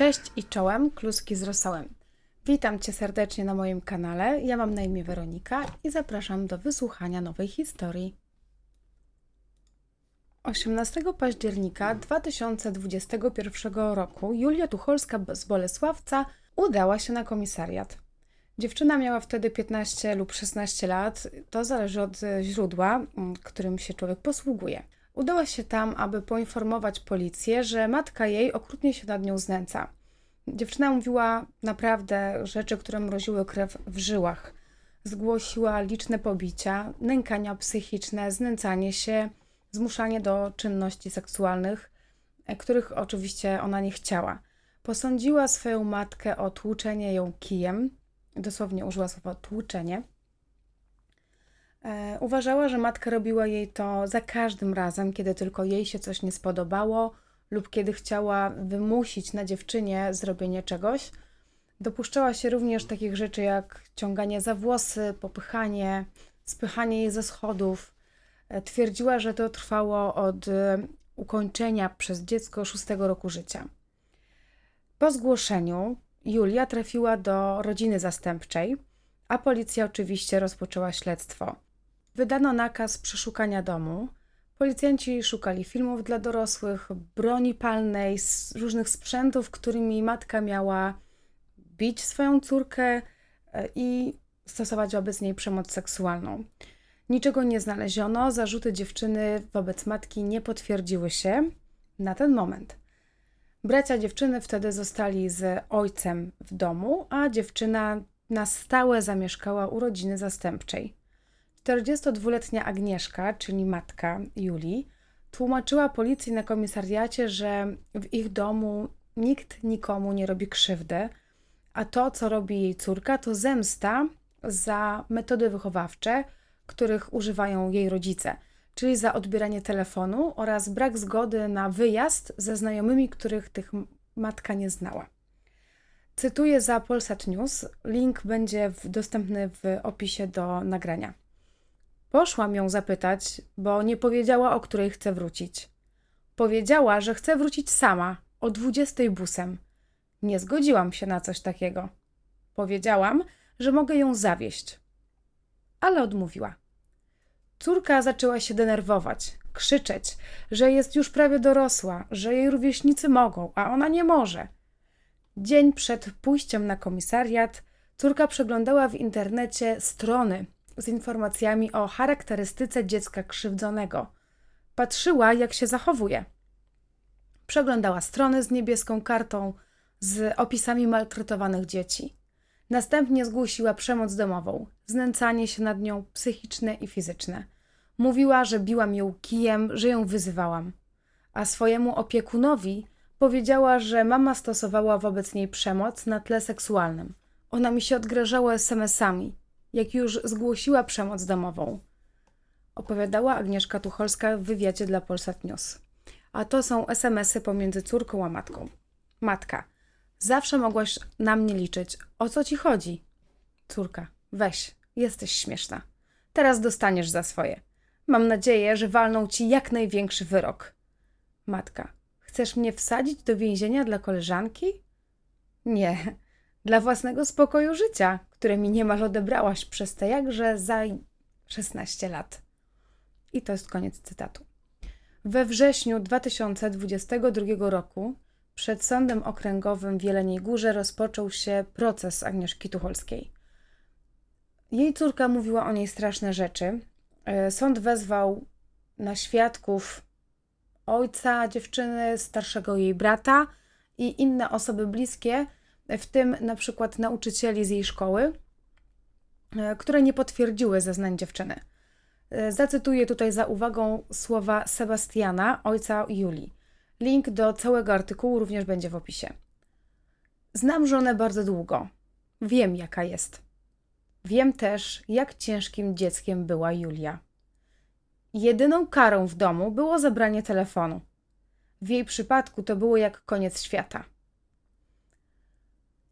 Cześć i czołem, kluski z rosołem. Witam Cię serdecznie na moim kanale. Ja mam na imię Weronika i zapraszam do wysłuchania nowej historii. 18 października 2021 roku Julia Tucholska z Bolesławca udała się na komisariat. Dziewczyna miała wtedy 15 lub 16 lat, to zależy od źródła, mm, którym się człowiek posługuje. Udała się tam, aby poinformować policję, że matka jej okrutnie się nad nią znęca. Dziewczyna mówiła naprawdę rzeczy, które mroziły krew w żyłach. Zgłosiła liczne pobicia, nękania psychiczne, znęcanie się, zmuszanie do czynności seksualnych, e, których oczywiście ona nie chciała. Posądziła swoją matkę o tłuczenie ją kijem, dosłownie użyła słowa tłuczenie. E, uważała, że matka robiła jej to za każdym razem, kiedy tylko jej się coś nie spodobało lub kiedy chciała wymusić na dziewczynie zrobienie czegoś. Dopuszczała się również takich rzeczy jak ciąganie za włosy, popychanie, spychanie jej ze schodów. E, twierdziła, że to trwało od e, ukończenia przez dziecko szóstego roku życia. Po zgłoszeniu Julia trafiła do rodziny zastępczej, a policja oczywiście rozpoczęła śledztwo. Wydano nakaz przeszukania domu. Policjanci szukali filmów dla dorosłych, broni palnej, różnych sprzętów, którymi matka miała bić swoją córkę e, i stosować wobec niej przemoc seksualną. Niczego nie znaleziono, zarzuty dziewczyny wobec matki nie potwierdziły się na ten moment. Bracia dziewczyny wtedy zostali z ojcem w domu, a dziewczyna na stałe zamieszkała u rodziny zastępczej. 42-letnia Agnieszka, czyli matka Julii, tłumaczyła policji na komisariacie, że w ich domu nikt nikomu nie robi krzywdy, a to, co robi jej córka, to zemsta za metody wychowawcze, których używają jej rodzice, czyli za odbieranie telefonu oraz brak zgody na wyjazd ze znajomymi, których tych matka nie znała. Cytuję za Polsat News. Link będzie dostępny w opisie do nagrania. Poszłam ją zapytać, bo nie powiedziała, o której chce wrócić. Powiedziała, że chce wrócić sama, o dwudziestej busem. Nie zgodziłam się na coś takiego. Powiedziałam, że mogę ją zawieść. Ale odmówiła. Córka zaczęła się denerwować, krzyczeć, że jest już prawie dorosła, że jej rówieśnicy mogą, a ona nie może. Dzień przed pójściem na komisariat córka przeglądała w internecie strony, z informacjami o charakterystyce dziecka krzywdzonego. Patrzyła, jak się zachowuje. Przeglądała strony z niebieską kartą z opisami maltretowanych dzieci. Następnie zgłosiła przemoc domową, znęcanie się nad nią psychiczne i fizyczne. Mówiła, że biłam ją kijem, że ją wyzywałam. A swojemu opiekunowi powiedziała, że mama stosowała wobec niej przemoc na tle seksualnym. Ona mi się odgrażała SMS-ami, jak już zgłosiła przemoc domową. Opowiadała Agnieszka Tucholska w wywiadzie dla Polsat News. A to są SMSy pomiędzy córką a matką. Matka. Zawsze mogłaś na mnie liczyć. O co ci chodzi? Córka. Weź, jesteś śmieszna. Teraz dostaniesz za swoje. Mam nadzieję, że walną ci jak największy wyrok. Matka. Chcesz mnie wsadzić do więzienia dla koleżanki? Nie, dla własnego spokoju życia, które mi niemal odebrałaś przez te jakże za 16 lat. I to jest koniec cytatu. We wrześniu 2022 roku przed Sądem Okręgowym w Jeleniej Górze rozpoczął się proces Agnieszki Tucholskiej. Jej córka mówiła o niej straszne rzeczy. E, sąd wezwał na świadków ojca dziewczyny, starszego jej brata i inne osoby bliskie, w tym na przykład nauczycieli z jej szkoły, e, które nie potwierdziły zeznań dziewczyny. E, zacytuję tutaj za uwagą słowa Sebastiana, ojca Julii. Link do całego artykułu również będzie w opisie. Znam żonę bardzo długo. Wiem, jaka jest. Wiem też, jak ciężkim dzieckiem była Julia. Jedyną karą w domu było zabranie telefonu. W jej przypadku to było jak koniec świata.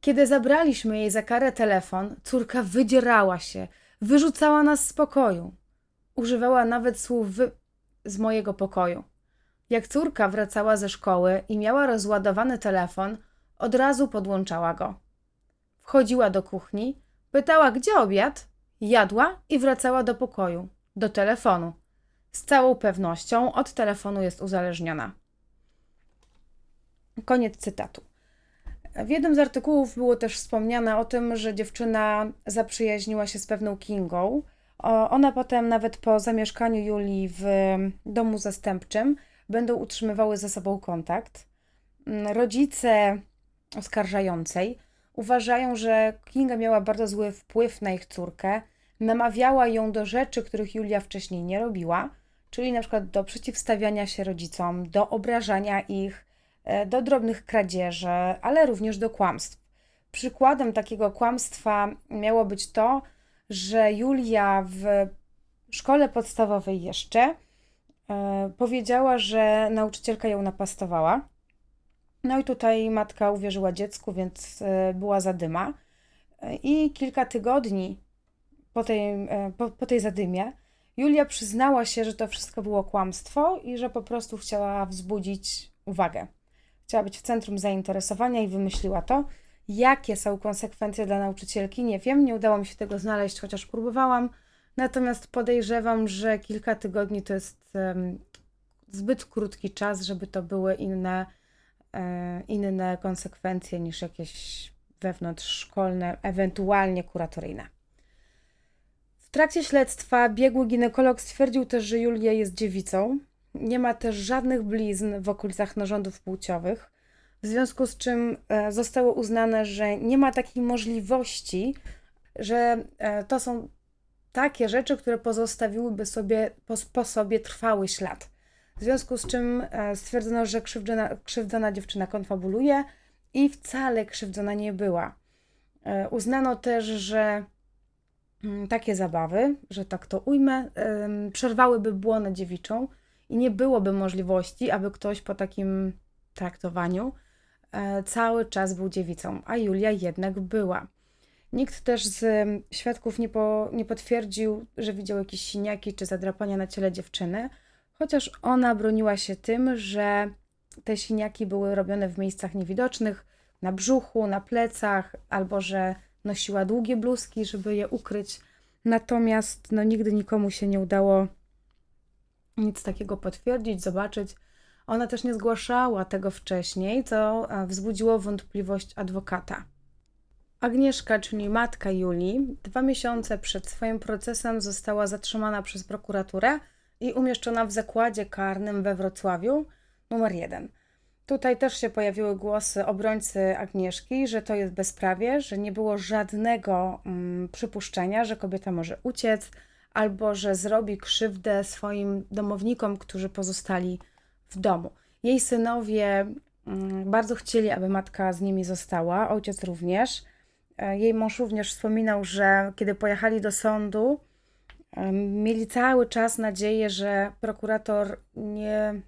Kiedy zabraliśmy jej za karę telefon, córka wydzierała się, wyrzucała nas z pokoju. Używała nawet słów wy... z mojego pokoju. Jak córka wracała ze szkoły i miała rozładowany telefon, od razu podłączała go. Wchodziła do kuchni, pytała, gdzie obiad, jadła i wracała do pokoju, do telefonu. Z całą pewnością od telefonu jest uzależniona. Koniec cytatu. W jednym z artykułów było też wspomniane o tym, że dziewczyna zaprzyjaźniła się z pewną Kingą. Ona potem, nawet po zamieszkaniu Julii w domu zastępczym, będą utrzymywały ze sobą kontakt. Rodzice oskarżającej uważają, że Kinga miała bardzo zły wpływ na ich córkę, namawiała ją do rzeczy, których Julia wcześniej nie robiła, czyli na przykład do przeciwstawiania się rodzicom, do obrażania ich, do drobnych kradzieży, ale również do kłamstw. Przykładem takiego kłamstwa miało być to, że Julia w szkole podstawowej jeszcze e, powiedziała, że nauczycielka ją napastowała. No i tutaj matka uwierzyła dziecku, więc e, była zadyma. I kilka tygodni po tej, po, po tej zadymie Julia przyznała się, że to wszystko było kłamstwo i że po prostu chciała wzbudzić uwagę. Chciała być w centrum zainteresowania i wymyśliła to. Jakie są konsekwencje dla nauczycielki, nie wiem, nie udało mi się tego znaleźć, chociaż próbowałam. Natomiast podejrzewam, że kilka tygodni to jest um, zbyt krótki czas, żeby to były inne, e, inne konsekwencje niż jakieś wewnątrzszkolne, ewentualnie kuratoryjne. W trakcie śledztwa biegły ginekolog stwierdził też, że Julia jest dziewicą. Nie ma też żadnych blizn w okolicach narządów płciowych, w związku z czym e, zostało uznane, że nie ma takiej możliwości, że e, to są takie rzeczy, które pozostawiłyby sobie, po, po sobie trwały ślad. W związku z czym e, stwierdzono, że krzywdzona, krzywdzona dziewczyna konfabuluje i wcale krzywdzona nie była. Uznano też, że Mm, takie zabawy, że tak to ujmę, przerwałyby błonę dziewiczą i nie byłoby możliwości, aby ktoś po takim traktowaniu e, cały czas był dziewicą, a Julia jednak była. Nikt też z świadków nie, po, nie potwierdził, że widział jakieś siniaki czy zadrapania na ciele dziewczyny, chociaż ona broniła się tym, że te siniaki były robione w miejscach niewidocznych, na brzuchu, na plecach, albo że nosiła długie bluzki, żeby je ukryć. Natomiast no, nigdy nikomu się nie udało nic takiego potwierdzić, zobaczyć. Ona też nie zgłaszała tego wcześniej, co e, wzbudziło wątpliwość adwokata. Agnieszka, czyli matka Julii, dwa miesiące przed swoim procesem została zatrzymana przez prokuraturę i umieszczona w zakładzie karnym we Wrocławiu numer 1. Tutaj też się pojawiły głosy obrońcy Agnieszki, że to jest bezprawie, że nie było żadnego mm, przypuszczenia, że kobieta może uciec albo że zrobi krzywdę swoim domownikom, którzy pozostali w domu. Jej synowie mm, bardzo chcieli, aby matka z nimi została, ojciec również. E, jej mąż również wspominał, że kiedy pojechali do sądu, mieli cały czas nadzieję, że prokurator nie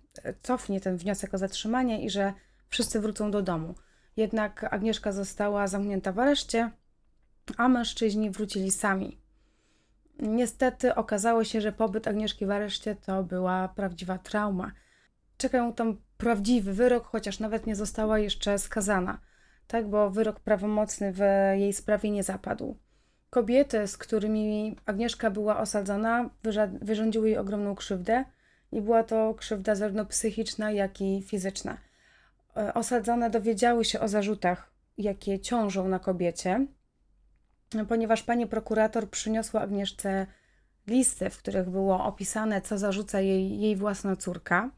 cofnie ten wniosek o zatrzymanie i że wszyscy wrócą do domu. Jednak Agnieszka została zamknięta w areszcie, a mężczyźni wrócili sami. Niestety okazało się, że pobyt Agnieszki w areszcie to była prawdziwa trauma. Czekał tam prawdziwy wyrok, chociaż nawet nie została jeszcze skazana, tak, bo wyrok prawomocny w jej sprawie nie zapadł. Kobiety, z którymi Agnieszka była osadzona, wyrządziły jej ogromną krzywdę i była to krzywda zarówno psychiczna, jak i fizyczna. E, osadzone dowiedziały się o zarzutach, jakie ciążą na kobiecie, ponieważ pani prokurator przyniosła Agnieszce listy, w których było opisane, co zarzuca jej, jej własna córka.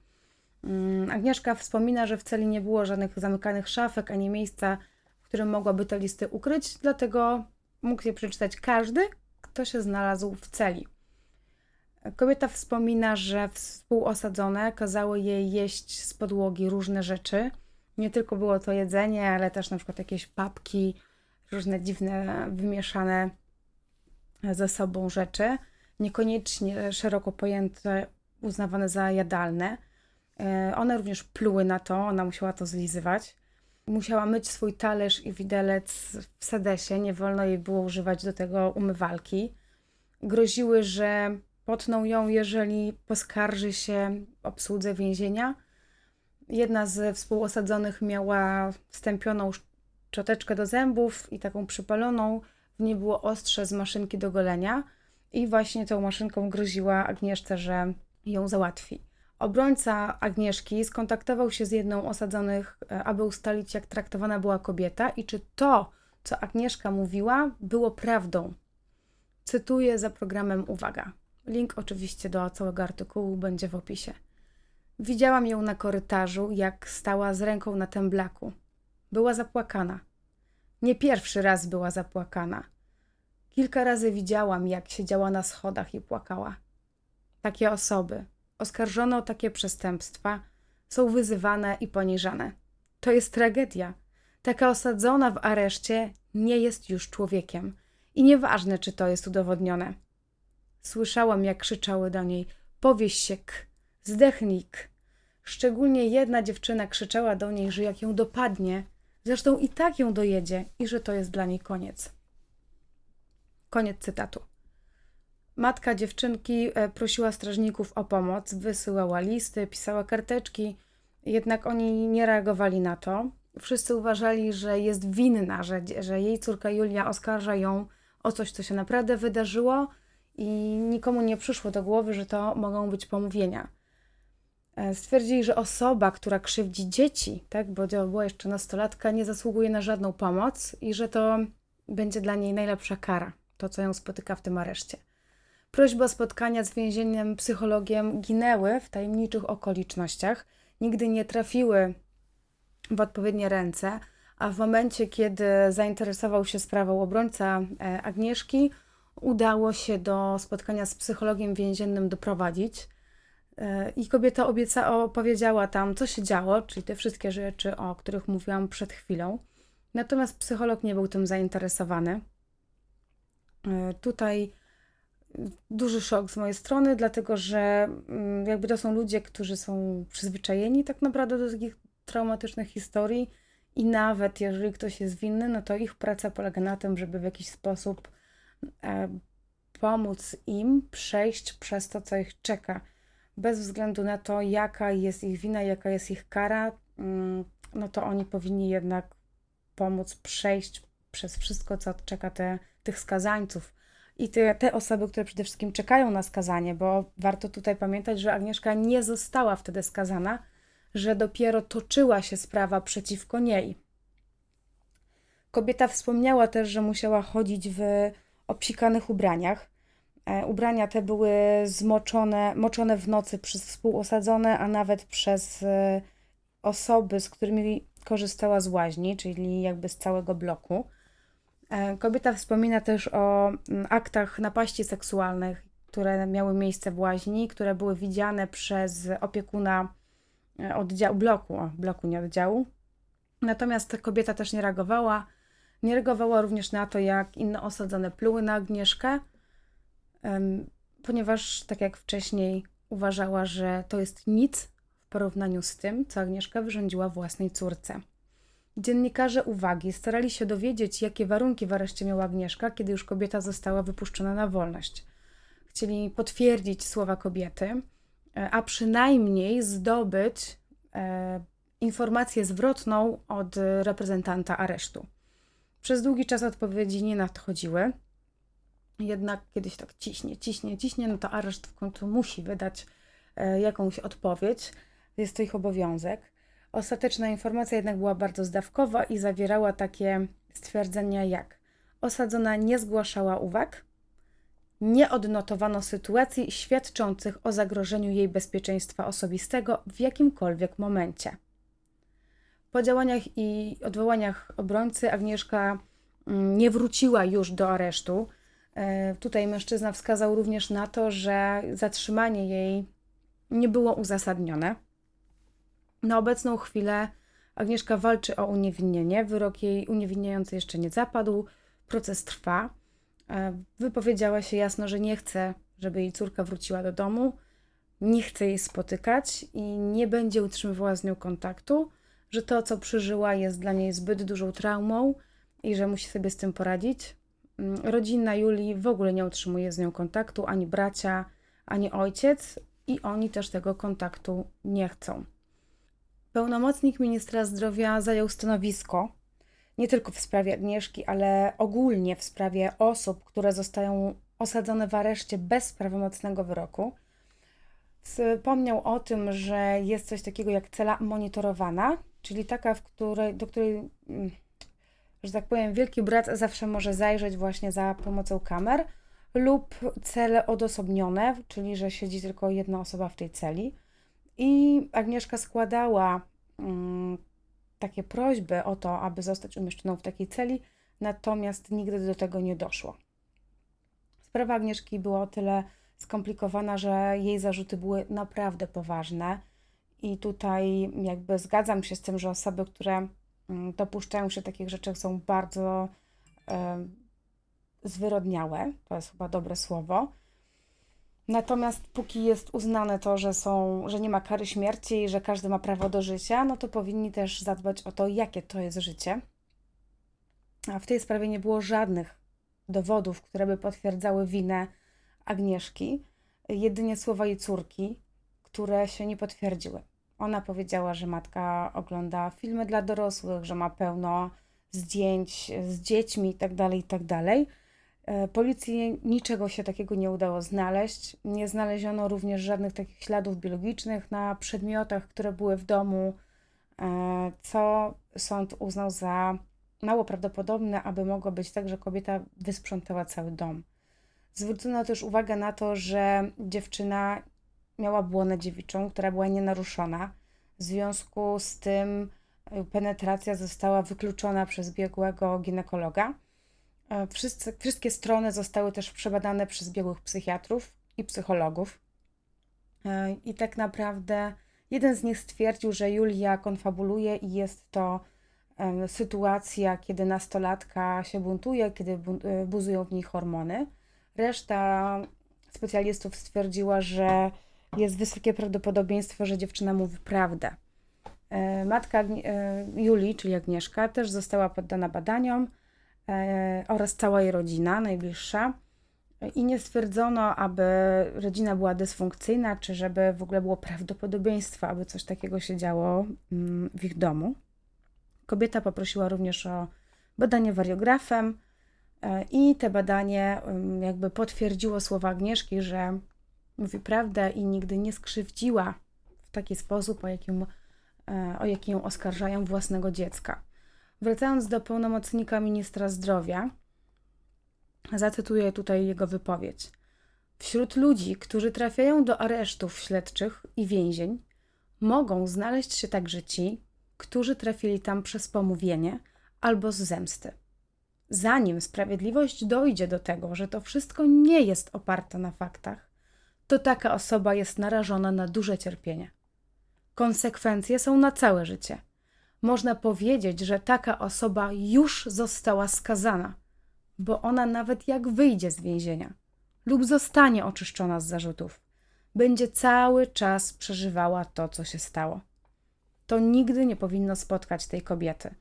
Mm, Agnieszka wspomina, że w celi nie było żadnych zamykanych szafek ani miejsca, w którym mogłaby te listy ukryć, dlatego mógł je przeczytać każdy, kto się znalazł w celi. Kobieta wspomina, że współosadzone kazały jej jeść z podłogi różne rzeczy. Nie tylko było to jedzenie, ale też na przykład jakieś papki, różne dziwne, wymieszane ze sobą rzeczy, niekoniecznie szeroko pojęte, uznawane za jadalne. E, one również pluły na to, ona musiała to zlizywać. Musiała myć swój talerz i widelec w sedesie, nie wolno jej było używać do tego umywalki. Groziły, że potną ją, jeżeli poskarży się obsłudze więzienia. Jedna z współosadzonych miała stępioną szczoteczkę do zębów i taką przypaloną. W niej było ostrze z maszynki do golenia i właśnie tą maszynką groziła Agnieszce, że ją załatwi. Obrońca Agnieszki skontaktował się z jedną osadzonych, e, aby ustalić, jak traktowana była kobieta i czy to, co Agnieszka mówiła, było prawdą. Cytuję za programem Uwaga. Link oczywiście do całego artykułu będzie w opisie. Widziałam ją na korytarzu, jak stała z ręką na temblaku. Była zapłakana. Nie pierwszy raz była zapłakana. Kilka razy widziałam, jak siedziała na schodach i płakała. Takie osoby, oskarżone o takie przestępstwa, są wyzywane i poniżane. To jest tragedia. Taka osadzona w areszcie nie jest już człowiekiem. I nieważne, czy to jest udowodnione. Słyszałam, jak krzyczały do niej: Powieś się, k, zdechnij, k. Szczególnie jedna dziewczyna krzyczała do niej, że jak ją dopadnie, zresztą i tak ją dojedzie i że to jest dla niej koniec. Koniec cytatu. Matka dziewczynki e, prosiła strażników o pomoc, wysyłała listy, pisała karteczki, jednak oni nie reagowali na to. Wszyscy uważali, że jest winna, że, że jej córka Julia oskarża ją o coś, co się naprawdę wydarzyło i nikomu nie przyszło do głowy, że to mogą być pomówienia. E, stwierdzili, że osoba, która krzywdzi dzieci, tak, bo była jeszcze nastolatka, nie zasługuje na żadną pomoc i że to będzie dla niej najlepsza kara, to co ją spotyka w tym areszcie. Prośby o spotkania z więziennym psychologiem ginęły w tajemniczych okolicznościach, nigdy nie trafiły w odpowiednie ręce, a w momencie, kiedy zainteresował się sprawą obrońca e, Agnieszki, udało się do spotkania z psychologiem więziennym doprowadzić. E, I kobieta obieca, opowiedziała tam, co się działo, czyli te wszystkie rzeczy, o których mówiłam przed chwilą. Natomiast psycholog nie był tym zainteresowany. E, tutaj duży szok z mojej strony, dlatego że mm, jakby to są ludzie, którzy są przyzwyczajeni tak naprawdę do takich traumatycznych historii i nawet jeżeli ktoś jest winny, no to ich praca polega na tym, żeby w jakiś sposób e, pomóc im przejść przez to, co ich czeka. Bez względu na to, jaka jest ich wina, jaka jest ich kara, mm, no to oni powinni jednak pomóc przejść przez wszystko, co czeka te, tych skazańców. I te, te osoby, które przede wszystkim czekają na skazanie, bo warto tutaj pamiętać, że Agnieszka nie została wtedy skazana, że dopiero toczyła się sprawa przeciwko niej. Kobieta wspomniała też, że musiała chodzić w obsikanych ubraniach. E, ubrania te były zmoczone, moczone w nocy przez współosadzone, a nawet przez e, osoby, z którymi korzystała z łaźni, czyli jakby z całego bloku. E, kobieta wspomina też o mm, aktach napaści seksualnych, które miały miejsce w łaźni, które były widziane przez opiekuna oddziału, bloku, o, bloku nie oddziału. Natomiast ta kobieta też nie reagowała. Nie reagowała również na to, jak inne osadzone pluły na Agnieszkę, ponieważ, tak jak wcześniej, uważała, że to jest nic w porównaniu z tym, co Agnieszka wyrządziła własnej córce. Dziennikarze uwagi starali się dowiedzieć, jakie warunki w areszcie miała Agnieszka, kiedy już kobieta została wypuszczona na wolność. Chcieli potwierdzić słowa kobiety, e, a przynajmniej zdobyć e, informację zwrotną od reprezentanta aresztu. Przez długi czas odpowiedzi nie nadchodziły. Jednak kiedyś tak ciśnie, ciśnie, ciśnie, no to areszt w końcu musi wydać e, jakąś odpowiedź. Jest to ich obowiązek. Ostateczna informacja jednak była bardzo zdawkowa i zawierała takie stwierdzenia jak osadzona nie zgłaszała uwag, nie odnotowano sytuacji świadczących o zagrożeniu jej bezpieczeństwa osobistego w jakimkolwiek momencie. Po działaniach i odwołaniach obrońcy Agnieszka mm, nie wróciła już do aresztu. E, tutaj mężczyzna wskazał również na to, że zatrzymanie jej nie było uzasadnione. Na obecną chwilę Agnieszka walczy o uniewinnienie. Wyrok jej uniewinniający jeszcze nie zapadł. Proces trwa. E, wypowiedziała się jasno, że nie chce, żeby jej córka wróciła do domu, nie chce jej spotykać i nie będzie utrzymywała z nią kontaktu że to, co przeżyła, jest dla niej zbyt dużą traumą i że musi sobie z tym poradzić. Rodzina Julii w ogóle nie utrzymuje z nią kontaktu, ani bracia, ani ojciec, i oni też tego kontaktu nie chcą. Pełnomocnik ministra zdrowia zajął stanowisko nie tylko w sprawie Agnieszki, ale ogólnie w sprawie osób, które zostają osadzone w areszcie bez prawomocnego wyroku. Wspomniał o tym, że jest coś takiego jak cela monitorowana, czyli taka, w której, do której, mm, że tak powiem, Wielki Brat zawsze może zajrzeć właśnie za pomocą kamer, lub cele odosobnione, czyli że siedzi tylko jedna osoba w tej celi. I Agnieszka składała mm, takie prośby o to, aby zostać umieszczoną w takiej celi, natomiast nigdy do tego nie doszło. Sprawa Agnieszki była o tyle skomplikowana, że jej zarzuty były naprawdę poważne. I tutaj jakby zgadzam się z tym, że osoby, które dopuszczają się takich rzeczy, są bardzo zwyrodniałe. To jest chyba dobre słowo. Natomiast póki jest uznane to, że, są, że nie ma kary śmierci i że każdy ma prawo do życia, no to powinni też zadbać o to, jakie to jest życie. A w tej sprawie nie było żadnych dowodów, które by potwierdzały winę Agnieszki, jedynie słowa jej córki, które się nie potwierdziły. Ona powiedziała, że matka ogląda filmy dla dorosłych, że ma pełno zdjęć z dziećmi itd., tak itd. Tak E, policji niczego się takiego nie udało znaleźć. Nie znaleziono również żadnych takich śladów biologicznych na przedmiotach, które były w domu, e, co sąd uznał za mało prawdopodobne, aby mogło być tak, że kobieta wysprzątała cały dom. Zwrócono też uwagę na to, że dziewczyna miała błonę dziewiczą, która była nienaruszona. W związku z tym penetracja została wykluczona przez biegłego ginekologa. E, wszyscy, wszystkie strony zostały też przebadane przez biegłych psychiatrów i psychologów. E, I tak naprawdę jeden z nich stwierdził, że Julia konfabuluje i jest to sytuacja, kiedy nastolatka się buntuje, kiedy e, buzują w niej hormony. Reszta specjalistów stwierdziła, że jest wysokie prawdopodobieństwo, że dziewczyna mówi prawdę. Matka Julii, czyli Agnieszka, też została poddana badaniom E, oraz cała jej rodzina najbliższa. I nie stwierdzono, aby rodzina była dysfunkcyjna, czy żeby w ogóle było prawdopodobieństwo, aby coś takiego się działo mm, w ich domu. Kobieta poprosiła również o badanie wariografem, e, i te badanie mm, jakby potwierdziło słowa Agnieszki, że mówi prawdę i nigdy nie skrzywdziła w taki sposób, o jakim, e, o jakim ją oskarżają własnego dziecka. Wracając do pełnomocnika ministra zdrowia, zacytuję tutaj jego wypowiedź. Wśród ludzi, którzy trafiają do aresztów śledczych i więzień, mogą znaleźć się także ci, którzy trafili tam przez pomówienie albo z zemsty. Zanim sprawiedliwość dojdzie do tego, że to wszystko nie jest oparte na faktach, to taka osoba jest narażona na duże cierpienie. Konsekwencje są na całe życie można powiedzieć, że taka osoba już została skazana, bo ona nawet jak wyjdzie z więzienia lub zostanie oczyszczona z zarzutów, będzie cały czas przeżywała to, co się stało. To nigdy nie powinno spotkać tej kobiety.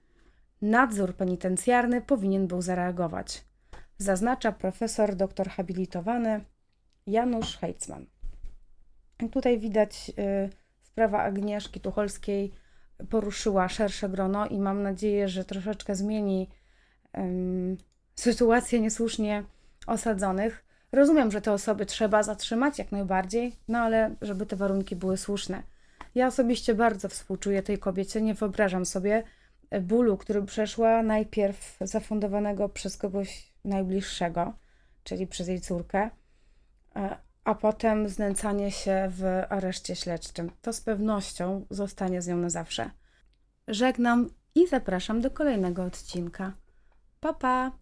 Nadzór penitencjarny powinien był zareagować, zaznacza profesor doktor habilitowany Janusz Heitzman. Tutaj widać y, sprawa Agnieszki Tucholskiej poruszyła szersze grono i mam nadzieję, że troszeczkę zmieni um, sytuację niesłusznie osadzonych. Rozumiem, że te osoby trzeba zatrzymać jak najbardziej, no ale żeby te warunki były słuszne. Ja osobiście bardzo współczuję tej kobiecie, nie wyobrażam sobie bólu, który przeszła najpierw zafundowanego przez kogoś najbliższego, czyli przez jej córkę, e, a potem znęcanie się w areszcie śledczym. To z pewnością zostanie z nią na zawsze. Żegnam i zapraszam do kolejnego odcinka. Pa pa!